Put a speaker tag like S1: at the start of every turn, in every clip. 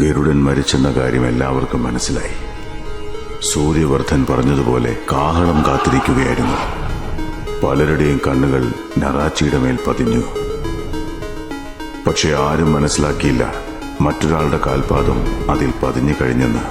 S1: ഗരുഡൻ മരിച്ചെന്ന കാര്യം എല്ലാവർക്കും മനസ്സിലായി സൂര്യവർദ്ധൻ പറഞ്ഞതുപോലെ കാഹളം കാത്തിരിക്കുകയായിരുന്നു പലരുടെയും കണ്ണുകൾ നറാച്ചിയുടെ മേൽ പതിഞ്ഞു പക്ഷെ ആരും മനസ്സിലാക്കിയില്ല മറ്റൊരാളുടെ കാൽപാദം അതിൽ പതിഞ്ഞു കഴിഞ്ഞെന്ന്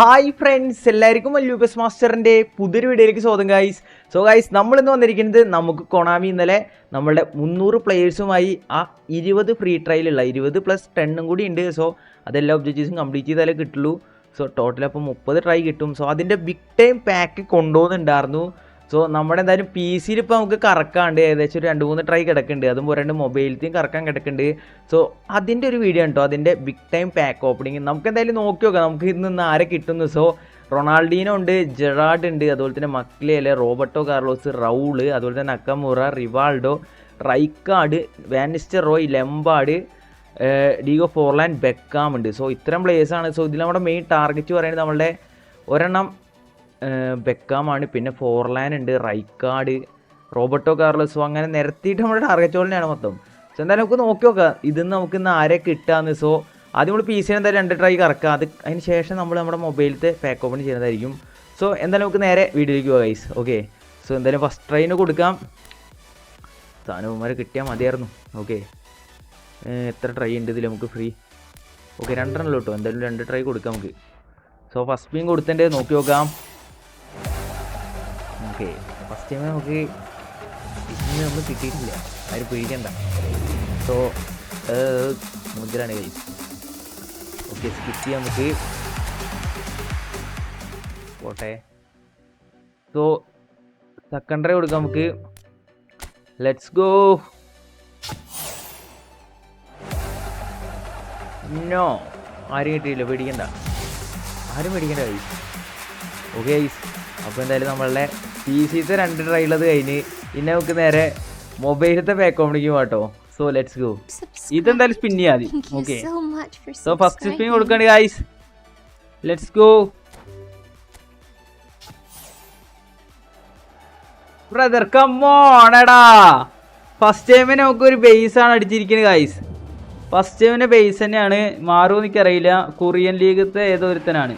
S2: ഹായ് ഫ്രണ്ട്സ് എല്ലാവർക്കും ലൂബസ് മാസ്റ്ററിൻ്റെ പുതിയൊരു വീഡിയോയിലേക്ക് സ്വാഗതം ഗായ്സ് സോ നമ്മൾ നമ്മളിന്ന് വന്നിരിക്കുന്നത് നമുക്ക് കൊണാമി ഇന്നലെ നമ്മളുടെ മുന്നൂറ് പ്ലേയേഴ്സുമായി ആ ഇരുപത് ഫ്രീ ട്രയലുള്ള ഇരുപത് പ്ലസ് ടെണ്ണും കൂടി ഉണ്ട് സോ അതെല്ലാ ഒബ്ജക്റ്റീവ്സും കംപ്ലീറ്റ് ചെയ്താലേ കിട്ടുള്ളൂ സോ ടോട്ടൽ അപ്പോൾ മുപ്പത് ട്രൈ കിട്ടും സോ അതിൻ്റെ ബിഗ് ടൈം പാക്ക് കൊണ്ടുപോകുന്നുണ്ടായിരുന്നു സോ നമ്മുടെ എന്തായാലും പി സിയിൽ ഇപ്പോൾ നമുക്ക് കറക്കാണ്ട് ഏകദേശം ഒരു രണ്ട് മൂന്ന് ട്രൈ കിടക്കുന്നുണ്ട് അതും പോരാണ്ട് മൊബൈലിലേക്കും കറക്കാൻ കിടക്കുന്നുണ്ട് സോ അതിൻ്റെ ഒരു വീഡിയോ ഉണ്ടോ അതിൻ്റെ ബിഗ് ടൈം പാക്ക് ഓപ്പണിങ് നമുക്ക് എന്തായാലും നോക്കി നോക്കാം നമുക്ക് ഇന്ന് ഇന്ന് ആരെ കിട്ടുന്നു സോ റൊണാൾഡീനോ ഉണ്ട് ജെറാഡ് ഉണ്ട് അതുപോലെ തന്നെ മക്ലേലെ റോബർട്ടോ കാർലോസ് റൗള് അതുപോലെ തന്നെ അക്കമുറ Rivaldo Rijkaard Van Nistelrooy Lampard Diego Forlan Beckham ഉണ്ട് സോ ഇത്തരം പ്ലേയേഴ്സാണ് സോ ഇതിൽ നമ്മുടെ മെയിൻ ടാർഗറ്റ് പറയുന്നത് നമ്മളുടെ ഒരെണ്ണം ബെക്കാമാണ് പിന്നെ ഫോർലാൻ ഉണ്ട് റൈക്കാഡ് റോബർട്ടോ കാർലസോ അങ്ങനെ നിരത്തിയിട്ട് നമ്മുടെ ടാർഗറ്റ് ഹോളിനെയാണ് മൊത്തം സോ എന്തായാലും നമുക്ക് നോക്കി നോക്കാം ഇതിന്ന് നമുക്ക് ഇന്ന് ആരെ കിട്ടാന്ന് സോ ആദ്യം നമ്മൾ പി സി എന്തായാലും രണ്ട് ട്രൈ കറക്കാം അത് അതിന് ശേഷം നമ്മൾ നമ്മുടെ മൊബൈലിൽ പാക്ക് ഓപ്പൺ ചെയ്യുന്നതായിരിക്കും സോ എന്തായാലും നമുക്ക് നേരെ വീഡിയോയിലേക്ക് പോകാം ഗൈസ് ഓക്കെ സോ എന്തായാലും ഫസ്റ്റ് ട്രൈന് കൊടുക്കാം സാധനവുമാരെ കിട്ടിയാൽ മതിയായിരുന്നു ഓക്കെ എത്ര ട്രൈ ഉണ്ട് ഇതിൽ നമുക്ക് ഫ്രീ ഓക്കെ രണ്ടെണ്ണല്ലോ കേട്ടോ എന്തായാലും രണ്ട് ട്രൈ കൊടുക്കാം നമുക്ക് സോ ഫസ്റ്റ് പിൻ കൊടുത്തിട്ട് നോക്കി നോക്കാം ഓക്കെ ഫസ്റ്റ് ടൈം നമുക്ക് ഇന്ന് നമ്മൾ കിട്ടിയിട്ടില്ല ആരും പേടിക്കണ്ട സോ മുദ്രാണ് കൈ ഓക്കെ സ്കിപ്പ് ചെയ്യാൻ നമുക്ക് പോട്ടെ സോ സെക്കൻഡറി കൊടുക്കാം നമുക്ക് ലെറ്റ്സ് ഗോ നോ ആരും കിട്ടിയില്ല പേടിക്കണ്ട ആരും പേടിക്കണ്ട കൈ ഓക്കെ ഐസ് അപ്പോൾ എന്തായാലും നമ്മളുടെ പി സിത്തെ രണ്ട് ട്രയൽ അത് കഴിഞ്ഞ് പിന്നെ നമുക്ക് നേരെ മൊബൈലത്തെ പേ കോമഡിക്ക് പോട്ടോ സോ ലെറ്റ്സ് ഗോ ഇതെന്തായാലും സ്പിൻ ചെയ്യാ മതി ഓക്കെ സോ ഫസ്റ്റ് സ്പിൻ കൊടുക്കണ ഗൈസ് ലെറ്റ്സ് ഗോ ബ്രദർ കമ്മോണടാ ഫസ്റ്റ് ടൈമിന് നമുക്ക് ഒരു ബേസ് ആണ് അടിച്ചിരിക്കുന്നത് ഗൈസ് ഫസ്റ്റ് ടൈമിന് ബേസ് തന്നെയാണ് മാറൂ എനിക്കറിയില്ല കൊറിയൻ ലീഗത്തെ ഏതോ ഒരുത്തനാണ്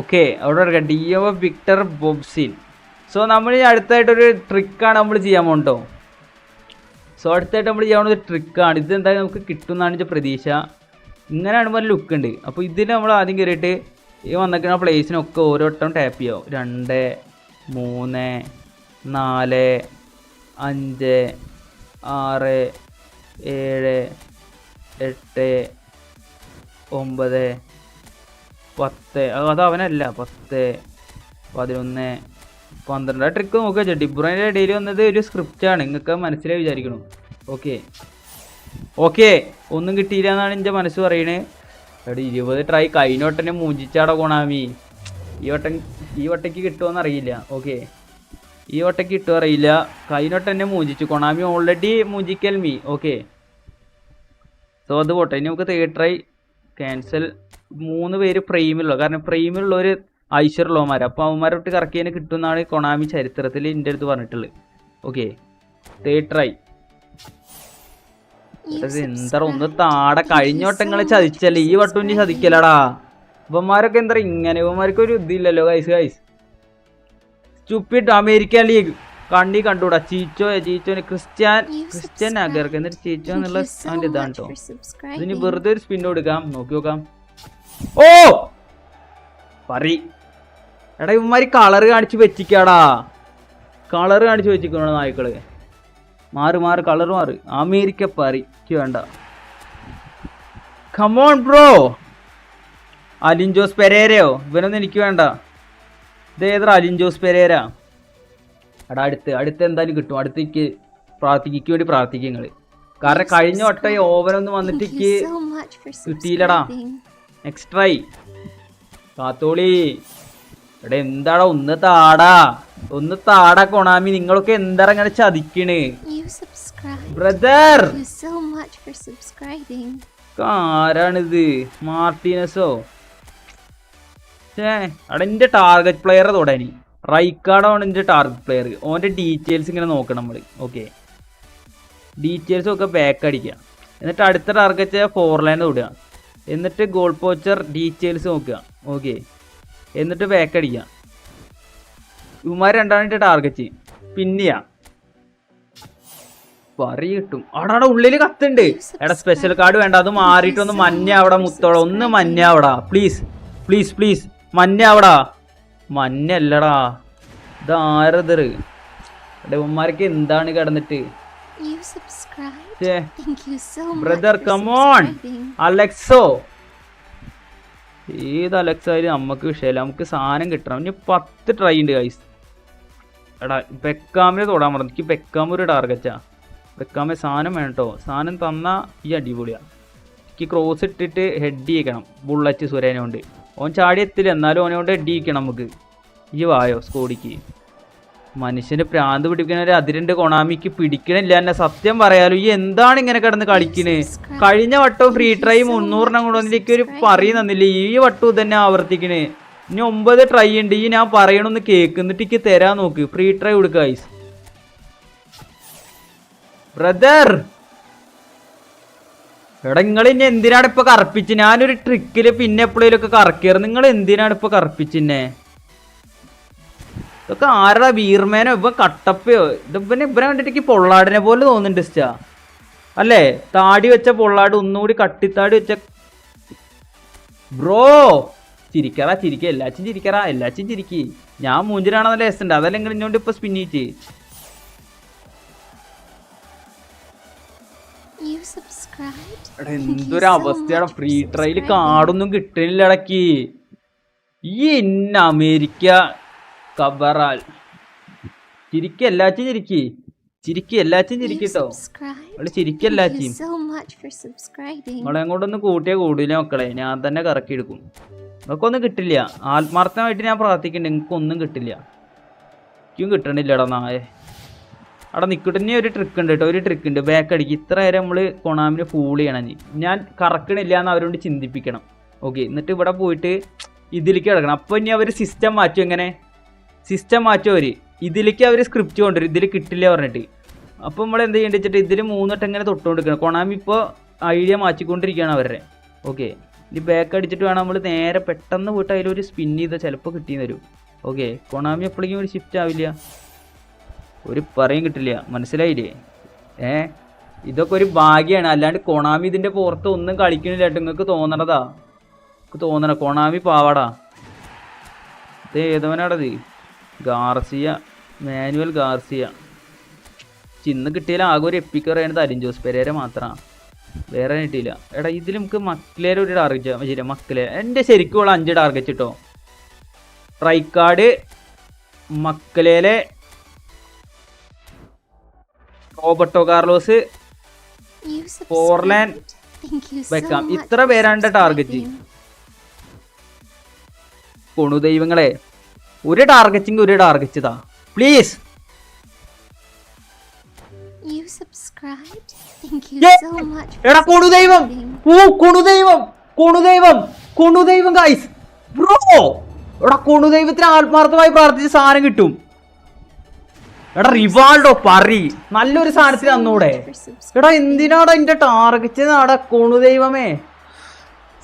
S2: ഓക്കെ അവിടെ ഡി എഫ് വിക്ടർ ബോബ്സിൻ സോ നമ്മൾ ഈ അടുത്തായിട്ടൊരു ട്രിക്കാണ് നമ്മൾ ചെയ്യാൻ പോകട്ടോ സോ അടുത്തായിട്ട് നമ്മൾ ചെയ്യാവുന്ന ഒരു ട്രിക്കാണ് ഇത് എന്തായാലും നമുക്ക് കിട്ടുമെന്നാണ് എൻ്റെ പ്രതീക്ഷ ഇങ്ങനെയാണ് പോലെ ലുക്ക് ഉണ്ട് അപ്പോൾ ഇതിൽ നമ്മൾ ആദ്യം കയറിയിട്ട് ഈ വന്നിരിക്കുന്ന പ്ലേസിനൊക്കെ ഓരോ വട്ടം ടാപ്പ് ചെയ്യാവും രണ്ട് മൂന്ന് നാല് അഞ്ച് ആറ് ഏഴ് എട്ട് ഒമ്പത് പത്ത് അത് അവനല്ല പത്ത് പതിനൊന്ന് പന്ത്രണ്ട് ട്രിക്ക് നോക്കുക വെച്ചാൽ ഡിബ്രോയിൻ്റെ ഇടയിൽ വന്നത് ഒരു സ്ക്രിപ്റ്റാണ് നിങ്ങൾക്ക് മനസ്സിലായി വിചാരിക്കണം ഓക്കെ ഓക്കെ ഒന്നും കിട്ടിയില്ല എന്നാണ് എൻ്റെ മനസ്സ് പറയണേ എവിടെ ഇരുപത് ട്രൈ കഴിഞ്ഞ വട്ടനെ മൂഞ്ചിച്ചാടോ കോണാമി ഈ വട്ടൻ ഈ വട്ടയ്ക്ക് കിട്ടുമോ അറിയില്ല ഓക്കെ ഈ വട്ടയ്ക്ക് കിട്ടുമോ അറിയില്ല കഴിഞ്ഞ വട്ടം മൂഞ്ചിച്ചു കൊണാമി ഓൾറെഡി മൂഞ്ചിക്കൽ മീ ഓക്കെ സോ അത് പോട്ടെ ഇനി നമുക്ക് തേർഡ് ട്രൈ ക്യാൻസൽ മൂന്ന് പേര് ഫ്രെയിമിലുള്ള കാരണം ഫ്രെയിമിലുള്ളവർ ഐശ്വര്യമുള്ളവന്മാർ അപ്പോൾ അവന്മാരെ വിട്ട് കറക്റ്റ് തന്നെ കൊണാമി ചരിത്രത്തിൽ എൻ്റെ അടുത്ത് പറഞ്ഞിട്ടുള്ളത് ഓക്കെ തേർഡ് ട്രൈ എന്താ ഒന്ന് താടെ കഴിഞ്ഞ വട്ടം ചതിച്ചല്ലേ ഈ വട്ടം ഇനി ചതിക്കലടാ ഇവന്മാരൊക്കെ എന്താ ഇങ്ങനെ ഇവന്മാർക്ക് ഒരു ഇതില്ലല്ലോ ഗൈസ് ഗൈസ് ചുപ്പിട്ട് അമേരിക്കൻ ലീഗ് കണ്ണി കണ്ടുകൂടാ ചീച്ചോ ചീച്ചോ ക്രിസ്ത്യാൻ ക്രിസ്ത്യൻ ആഗ്രഹം എന്നിട്ട് ചീച്ചോ എന്നുള്ള അവന്റെ ഇതാണ് കേട്ടോ ഇനി വെറുതെ ഒരു സ്പിൻ കൊടുക്കാം നോക്കി നോക്കാം ഓ പറി എടാ ഇവന്മാര് കളർ കാണിച്ച് വെച്ചിക്കാടാ കളർ കാണിച്ച് വെച്ചിക്കണോ നായ്ക്കള് മാറി മാറി കളർ മാറി അമേരിക്ക പറിക്ക് വേണ്ട കമോൺ ബ്രോ അലിൻജോസ് പെരേരയോ ഇവനൊന്നും എനിക്ക് വേണ്ട ഇതേതാ അലിൻജോസ് പെരേര എടാ അടുത്ത് അടുത്ത് എന്തായാലും കിട്ടും അടുത്തേക്ക് പ്രാർത്ഥിക്കു വേണ്ടി പ്രാർത്ഥിക്കുക കാരണം കഴിഞ്ഞ വട്ട ഓവനൊന്നും വന്നിട്ട് കിട്ടിയില്ലടാ നെക്സ്റ്റ് ട്രൈ കാത്തോളി എടാ എന്താടാ ഒന്ന് താടാ ഒന്ന് താടാ കൊണാമി നിങ്ങളൊക്കെ എന്താടാ ഇങ്ങനെ ചതിക്കണ് ബ്രദർ ആരാണിത് മാർട്ടിനസോ അവിടെ എന്റെ ടാർഗറ്റ് പ്ലെയർ തൊടാനി ഇനി റൈക്കാർഡാണ് എന്റെ ടാർഗറ്റ് പ്ലെയർ ഓന്റെ ഡീറ്റെയിൽസ് ഇങ്ങനെ നോക്കണം നമ്മൾ ഓക്കെ ഡീറ്റെയിൽസ് ഒക്കെ ബാക്ക് അടിക്കുക എന്നിട്ട് അടുത്ത ടാർഗറ്റ് ഫോർ ലൈൻ തൊടുക എന്നിട്ട് ഗോൾ പോച്ചർ ഡീറ്റെയിൽസ് നോക്കുക ഓക്കെ എന്നിട്ട് ബാക്ക് ഉമാർ ഇവന്മാർ രണ്ടാണിട്ട് ടാർഗറ്റ് ചെയ്യും പിന്നെയാ വറി കിട്ടും അവിടെ ഉള്ളിൽ കത്തുണ്ട് എടാ സ്പെഷ്യൽ കാർഡ് വേണ്ട അത് മാറിയിട്ട് ഒന്ന് മഞ്ഞ അവിടെ മുത്തോടെ ഒന്ന് മഞ്ഞ അവിടാ പ്ലീസ് പ്ലീസ് പ്ലീസ് മഞ്ഞ അവിടാ മഞ്ഞ അല്ലടാ ഇത് ആരതറ് ഇവന്മാർക്ക് എന്താണ് കിടന്നിട്ട് ബ്രദർ കമോൺ അലക്സോ ഏത് അലക്സായാലും നമുക്ക് വിഷയമില്ല നമുക്ക് സാധനം കിട്ടണം ഇനി പത്ത് ട്രൈ ഉണ്ട് ഗൈസ് എടാ ബെക്കാമിനെ തൊടാൻ പറഞ്ഞു എനിക്ക് ബെക്കാം ഒരു ടാർഗറ്റാ ബെക്കാമെ സാധനം വേണം കേട്ടോ സാധനം തന്നാൽ ഈ അടിപൊളിയാണ് എനിക്ക് ക്രോസ് ഇട്ടിട്ട് ഹെഡ് ചെയ്യിക്കണം ബുള്ളറ്റ് സുരേനെ കൊണ്ട് ഓൻ ചാടി എത്തില്ല എന്നാലും ഓനെ കൊണ്ട് ഹെഡ് ചെയ്യിക്കണം നമുക്ക് ഈ വായോ സ്കോഡിക്ക് മനുഷ്യന് പ്രാന്ത് പിടിപ്പിക്കണ ഒരു അതിരണ്ട് കൊണാമിക്ക് പിടിക്കണില്ല എന്നെ സത്യം പറയാലോ ഈ എന്താണ് ഇങ്ങനെ കിടന്ന് കളിക്കണ് കഴിഞ്ഞ വട്ടവും ഫ്രീ ട്രൈ മുന്നൂറിനും കൂടെ വന്നിട്ട് ഒരു പറയും തന്നില്ല ഈ വട്ടവും തന്നെ ആവർത്തിക്കണ് ഇനി ഒമ്പത് ട്രൈ ഉണ്ട് ഈ ഞാൻ പറയണമെന്ന് കേൾക്കുന്നിട്ട് എനിക്ക് തരാൻ നോക്ക് ഫ്രീ ട്രൈ കൊടുക്ക ഐസ് ബ്രദർ എടാ നിങ്ങൾ ഇനി എന്തിനാണ് ഇപ്പൊ കറപ്പിച്ച് ഞാനൊരു ട്രിക്കില് പിന്നെ എപ്പോഴേലും ഒക്കെ കറക്കിയത് നിങ്ങൾ എന്തിനാണ് ഇപ്പൊ കറപ്പിച്ചിന്നെ ഇതൊക്കെ ആരുടെ വീർമേനോ ഇവ കട്ടപ്പയോ ഇതിപ്പന്നെ ഇവനെ കണ്ടിട്ട് എനിക്ക് പൊള്ളാടിനെ പോലെ തോന്നുന്നുണ്ട് സ്റ്റാ അല്ലേ താടി വെച്ച പൊള്ളാട് ഒന്നുകൂടി കട്ടിത്താടി വെച്ച ബ്രോ ചിരിക്കറ ചിരിക്ക എല്ലാച്ചും ചിരിക്കറ എല്ലാച്ചും ചിരിക്കി ഞാൻ ലേസുണ്ട് അതല്ല അതല്ലെങ്കിൽ ഇന്നോണ്ട് ഇപ്പൊ സ്പിന്നിട്ട് എന്തൊരു അവസ്ഥയാണ് ഫ്രീ ട്രയൽ കാർഡൊന്നും കിട്ടണില്ല ഇടയ്ക്ക് ഈ ഇന്ന അമേരിക്ക കബറാൽ ചിരിക്കുക എല്ലാച്ചും ചിരിക്കി ചിരിക്കുക എല്ലാച്ചും ചിരിക്കട്ടോ അവള് എല്ലാച്ചും അവളെ അങ്ങോട്ടൊന്ന് കൂട്ടിയാൽ കൂടില്ല മക്കളെ ഞാൻ തന്നെ കറക്കി എടുക്കും നിങ്ങൾക്കൊന്നും കിട്ടില്ല ആത്മാർത്ഥമായിട്ട് ഞാൻ പ്രാർത്ഥിക്കുന്നുണ്ട് നിങ്ങൾക്കൊന്നും കിട്ടില്ല എനിക്കും കിട്ടണില്ലടാ നായ അവിടെ നിൽക്കട്ടെ ഒരു ട്രിക്ക് ഉണ്ട് കേട്ടോ ഒരു ട്രിക്ക് ഉണ്ട് ബാക്ക് അടിക്ക് ഇത്ര നേരം നമ്മൾ കൊണാമിനെ ഫൂൾ ചെയ്യണം ഞാൻ കറക്കണില്ല എന്ന് അവരോട് ചിന്തിപ്പിക്കണം ഓക്കെ എന്നിട്ട് ഇവിടെ പോയിട്ട് ഇതിലേക്ക് കിടക്കണം അപ്പോൾ ഇനി അവർ സിസ്റ്റം മാറ്റും എങ്ങനെ സിസ്റ്റം മാറ്റുമവർ ഇതിലേക്ക് അവർ സ്ക്രിപ്റ്റ് കൊണ്ടുവരും ഇതിൽ കിട്ടില്ല പറഞ്ഞിട്ട് അപ്പോൾ നമ്മൾ എന്ത് ചെയ്യേണ്ടത് വെച്ചിട്ട് ഇതിൽ മൂന്നിട്ട് ഇങ്ങനെ തൊട്ടുകൊണ്ടിരിക്കണം കൊണാമി ഇപ്പോൾ ഐഡിയ മാറ്റിക്കൊണ്ടിരിക്കുകയാണ് അവരുടെ ഓക്കെ ഇനി ബാക്ക് അടിച്ചിട്ട് വേണം നമ്മൾ നേരെ പെട്ടെന്ന് പോയിട്ട് അതിലൊരു സ്പിൻ ചെയ്താൽ ചിലപ്പോൾ കിട്ടി തരും ഓക്കെ കൊണാമി എപ്പോഴേക്കും ഒരു ഷിഫ്റ്റ് ആവില്ല ഒരു പറയും കിട്ടില്ല മനസ്സിലായില്ലേ ഏ ഇതൊക്കെ ഒരു ഭാഗ്യമാണ് അല്ലാണ്ട് കൊണാമി ഇതിൻ്റെ പുറത്ത് ഒന്നും കളിക്കണില്ല നിങ്ങൾക്ക് തോന്നണതാ നിങ്ങൾക്ക് തോന്നണ കൊണാമി പാവാടാ ഇത് ഏതവനാടത് ഗാർസിയ മാനുവൽ ഗാർസിയ ചിന്ന് കിട്ടിയാൽ ആകെ ഒരു എപ്പിക്കറിയാണ് തരിൻ ജോസ് പെരേര മാത്രമാണ് വേറെ കിട്ടിയില്ല എടാ ഇതിൽ നമുക്ക് മക്ലേരെ ഒരു ടാർഗറ്റ് ശരി മക്കളെ എൻ്റെ ശരിക്കും ഉള്ള അഞ്ച് ടാർഗറ്റ് കിട്ടോ Rijkaard Makelele Roberto Carlos Forlan വെക്കാം ഇത്ര പേരാണ് ടാർഗറ്റ് കൊണു ദൈവങ്ങളെ ഒരു ടാർഗറ്റിങ് ഒരു ടാർഗറ്റ് ഇതാ പ്ലീസ് ഗൈസ് ബ്രോ എടാ ആത്മാർത്ഥമായി പ്രാർത്ഥിച്ച സാധനം കിട്ടും എടാ റിവാൾഡോ പറി നല്ലൊരു സാധനത്തിന് അന്നൂടെ എടാ എന്തിനാടാ എന്റെ ടാർഗറ്റ് നാടാ കൊണുദൈവമേ ദൈവമേ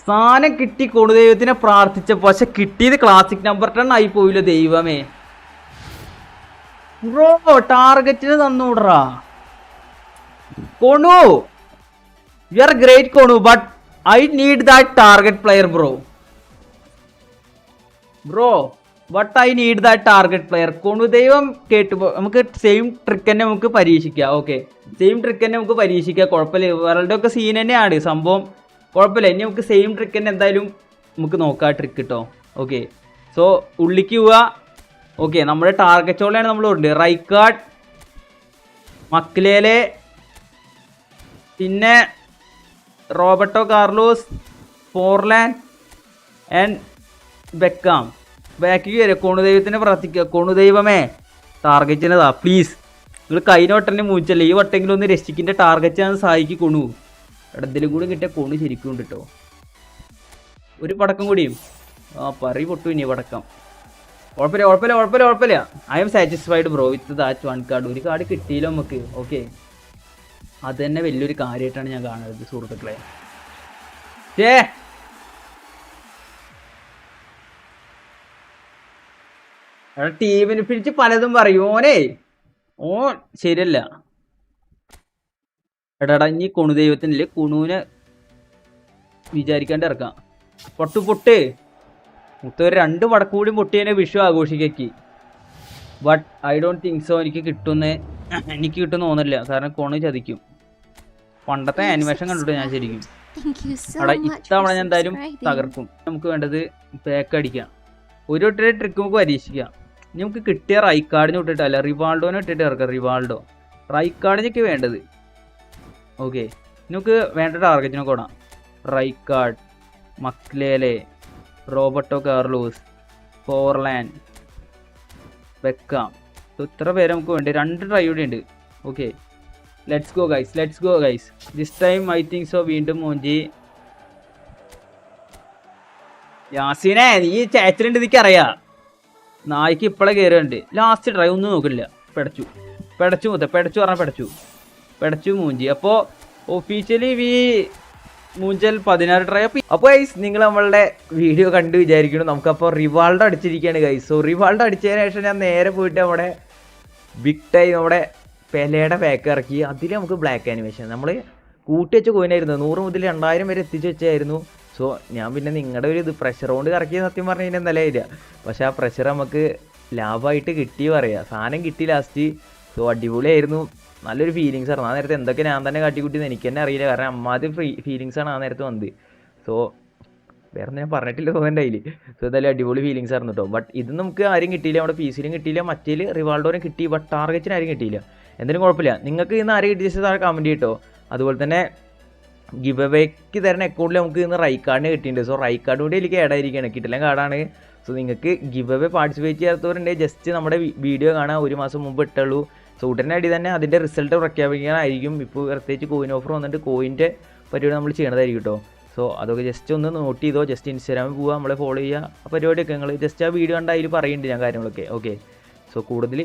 S2: സാധനം കിട്ടി കൊണു ദൈവത്തിനെ പ്രാർത്ഥിച്ച പക്ഷെ കിട്ടിയത് ക്ലാസിക് നമ്പർ ടെൻ ആയി പോയില്ല ദൈവമേ ബ്രോ ടാർഗറ്റിന് തന്നൂടാ കൊണു യു ആർ ഗ്രേറ്റ് കൊണു but I need that target player bro bro but I need that target player ദൈവം കേട്ടു നമുക്ക് സെയിം ട്രിക്ക് തന്നെ നമുക്ക് പരീക്ഷിക്കാം ഓക്കെ സെയിം ട്രിക്ക് തന്നെ നമുക്ക് പരീക്ഷിക്കാം കുഴപ്പമില്ല വേൾഡ് ഒക്കെ സീൻ തന്നെയാണ് സംഭവം കുഴപ്പമില്ല ഇനി നമുക്ക് സെയിം ട്രിക്ക് തന്നെ എന്തായാലും നമുക്ക് നോക്കാം ട്രിക്ക് കിട്ടോ ഓക്കെ സോ ഉള്ളിക്ക് പോവുക ഓക്കെ നമ്മുടെ ടാർഗറ്റോളെയാണ് നമ്മൾ ഉണ്ട് റൈക്കാട്ട് മക്ലേലെ പിന്നെ Roberto Carlos Forlan and Beckham ബാക്കി വരെ കോണുദൈവത്തിനെ പ്രാർത്ഥിക്കുക കോണുദൈവമേ ടാർഗറ്റിനതാ പ്ലീസ് നിങ്ങൾ കൈനോട്ടനെ മൂച്ചല്ലേ ഈ വട്ടെങ്കിലും ഒന്ന് രക്ഷിക്കിൻ്റെ ടാർഗറ്റ് ഞാൻ സഹായിക്കൊണു എടാ ഇതിലും കൂടി കിട്ടിയ കോണ് ശരിക്കും ഉണ്ട് കേട്ടോ ഒരു പടക്കം കൂടിയും ആ പറി പൊട്ടു ഇനി പടക്കം ഉഴപ്പില്ല ഉഴപ്പില്ല ഉഴപ്പില്ല ഉഴപ്പില്ല I'm satisfied bro with that one card ഒരു കാർഡ് കിട്ടിയില്ല നമുക്ക് ഓക്കെ അത് തന്നെ വലിയൊരു കാര്യമായിട്ടാണ് ഞാൻ കാണുന്നത് സുഹൃത്തുക്കളെ ഏ ടീമിനെ പിടിച്ച് പലതും പറയും ഓനേ ഓ ശരിയല്ല എടടഞ്ഞി ഇനി കൊണു ദൈവത്തിനില്ലേ കുണുവിനെ വിചാരിക്കാണ്ട് ഇറക്കാം പൊട്ടു പൊട്ട് മുത്തൊരു രണ്ട് വടക്കൂടി കൂടി പൊട്ടിയതിനെ വിഷു ആഘോഷിക്കി but I don't think so എനിക്ക് കിട്ടുന്നേ എനിക്ക് കിട്ടുന്ന തോന്നില്ല കാരണം കോണ് ചതിക്കും പണ്ടത്തെ അനിമേഷൻ കണ്ടിട്ട് ഞാൻ ശരിക്കും അവിടെ ഇത്തവണ ഞാൻ എന്തായാലും തകർക്കും നമുക്ക് വേണ്ടത് പേക്ക് അടിക്കാം ഒരു വട്ടേ ട്രിക്ക് നമുക്ക് പരീക്ഷിക്കാം നമുക്ക് കിട്ടിയ റൈക്കാർഡിന് വിട്ടിട്ടല്ല റിവാൾഡോനെ ഇട്ടിട്ട് ഇറക്കാം റിവാൾഡോ റൈക്കാർഡിനൊക്കെ വേണ്ടത് ഓക്കെ നമുക്ക് വേണ്ട ടാർഗറ്റിനൊക്കെ ഓടാം Rijkaard Makelele Roberto Carlos Forlan വെക്കാം ഇത്ര പേര് നമുക്ക് വേണ്ടി രണ്ട് ട്രൈ കൂടി ഉണ്ട് okay let's go guys let's go guys this time I think so വീണ്ടും മോഞ്ചി യാസീനെ നീ ചേച്ചിലുണ്ട് എനിക്കറിയാം നായ്ക്ക് ഇപ്പോഴേ കയറുന്നുണ്ട് ലാസ്റ്റ് ഡ്രൈവ് ഒന്നും നോക്കില്ല പെടച്ചു പെടച്ചു മുത്ത പെടച്ചു പറഞ്ഞാൽ പെടച്ചു പിടച്ചു മൂഞ്ചി അപ്പോൾ ഒഫീഷ്യലി വി മൂഞ്ചൽ പതിനാറ് ട്രൈ അപ്പം അപ്പോൾ ഗൈസ് നിങ്ങൾ നമ്മളുടെ വീഡിയോ കണ്ട് വിചാരിക്കുന്നു നമുക്കപ്പോൾ റിവാൾഡ് അടിച്ചിരിക്കുകയാണ് ഗൈസ് സോ റിവാൾഡ് അടിച്ചതിന് ശേഷം ഞാൻ നേരെ പോയിട്ട് നമ്മുടെ ബിഗ് ടൈം നമ്മുടെ പെലയുടെ പാക്ക് ഇറക്കി അതിൽ നമുക്ക് ബ്ലാക്ക് ആനിമേഷൻ നമ്മൾ കൂട്ടി വെച്ച കോയിനായിരുന്നു നൂറ് മുതൽ രണ്ടായിരം വരെ എത്തിച്ചു വെച്ചായിരുന്നു സോ ഞാൻ പിന്നെ നിങ്ങളുടെ ഒരു ഇത് പ്രഷർ കൊണ്ട് കറക്കിയ സത്യം പറഞ്ഞു കഴിഞ്ഞാൽ നല്ല ഇല്ല പക്ഷേ ആ പ്രഷർ നമുക്ക് ലാഭമായിട്ട് കിട്ടി പറയാം സാധനം കിട്ടി ലാസ്റ്റ് സോ അടിപൊളിയായിരുന്നു നല്ലൊരു ഫീലിങ്സ് ആയിരുന്നു ആ നേരത്തെ എന്തൊക്കെ ഞാൻ തന്നെ കാട്ടിക്കൂട്ടിയെന്ന് എനിക്ക് തന്നെ അറിയില്ല കാരണം അമ്മാതി ഫ്രീ ഫീലിങ്സ് ആണ് ആ നേരത്ത് വന്നത് സോ വേറെ ഞാൻ പറഞ്ഞിട്ടില്ല തോന്നുന്നുണ്ട് അതിൽ സോ എന്തായാലും അടിപൊളി ഫീലിങ്സ് ആയിരുന്നു കേട്ടോ ബട്ട് ഇത് നമുക്ക് ആരും കിട്ടിയില്ല നമ്മുടെ പീസിലും കിട്ടിയില്ല മറ്റേ റിവാൾഡോരും കിട്ടി ബട്ട് ടാർഗറ്റിന് ആരും കിട്ടിയില്ല എന്തിനും കുഴപ്പമില്ല നിങ്ങൾക്ക് ഇന്ന് ആരും കിട്ടിയ താഴെ കമൻറ്റ് ചെയ്യട്ടോ അതുപോലെ തന്നെ ഗിവ് അവേക്ക് തരുന്ന അക്കൗണ്ടിൽ നമുക്ക് ഇന്ന് റൈ കാർഡിന് കിട്ടിയിട്ടുണ്ട് സോ റൈ കാർഡ് കൂടി എനിക്ക് ഏടായിരിക്കുകയാണ് കിട്ടില്ല കാർഡാണ് സോ നിങ്ങൾക്ക് ഗിവ് അവേ പാർട്ടിസിപ്പേറ്റ് ചെയ്യാത്തവരുണ്ടെങ്കിൽ ജസ്റ്റ് നമ്മുടെ വീഡിയോ കാണാൻ ഒരു മാസം മുമ്പ് ഇട്ടുള്ളൂ സോ ഉടനെ അടി തന്നെ അതിൻ്റെ റിസൾട്ട് പ്രഖ്യാപിക്കാനായിരിക്കും ഇപ്പോൾ പ്രത്യേകിച്ച് കോയിൻ ഓഫർ വന്നിട്ട് കോയിൻ്റെ പരിപാടി നമ്മൾ ചെയ്യണതായിരിക്കും കേട്ടോ സോ അതൊക്കെ ജസ്റ്റ് ഒന്ന് നോട്ട് ചെയ്തോ ജസ്റ്റ് ഇൻസ്റ്റാഗ്രാമിൽ പോവുക നമ്മളെ ഫോളോ ചെയ്യുക ആ പരിപാടിയൊക്കെ നിങ്ങൾ ജസ്റ്റ് ആ വീഡിയോ കണ്ടാൽ അതിൽ പറയുന്നുണ്ട് ഞാൻ കാര്യങ്ങളൊക്കെ ഓക്കെ സോ കൂടുതൽ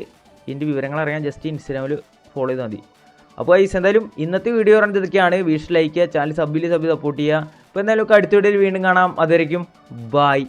S2: ഇതിൻ്റെ വിവരങ്ങൾ അറിയാൻ ജസ്റ്റ് ഇൻസ്റ്റാഗ്രാമിൽ ഫോളോ ചെയ്താൽ മതി അപ്പോൾ ഐസ് എന്തായാലും ഇന്നത്തെ വീഡിയോ പറഞ്ഞത് ഇതൊക്കെയാണ് വീഷ് ലൈക്ക് ചാനൽ സബ്ബിൽ സബ്ബിൽ സപ്പോർട്ട് ചെയ്യുക അപ്പോൾ എന്തായാലും ഒക്കെ അടുത്ത വീഡിയോയിൽ വീണ്ടും കാണാം അതുവരയ്ക്കും ബായ്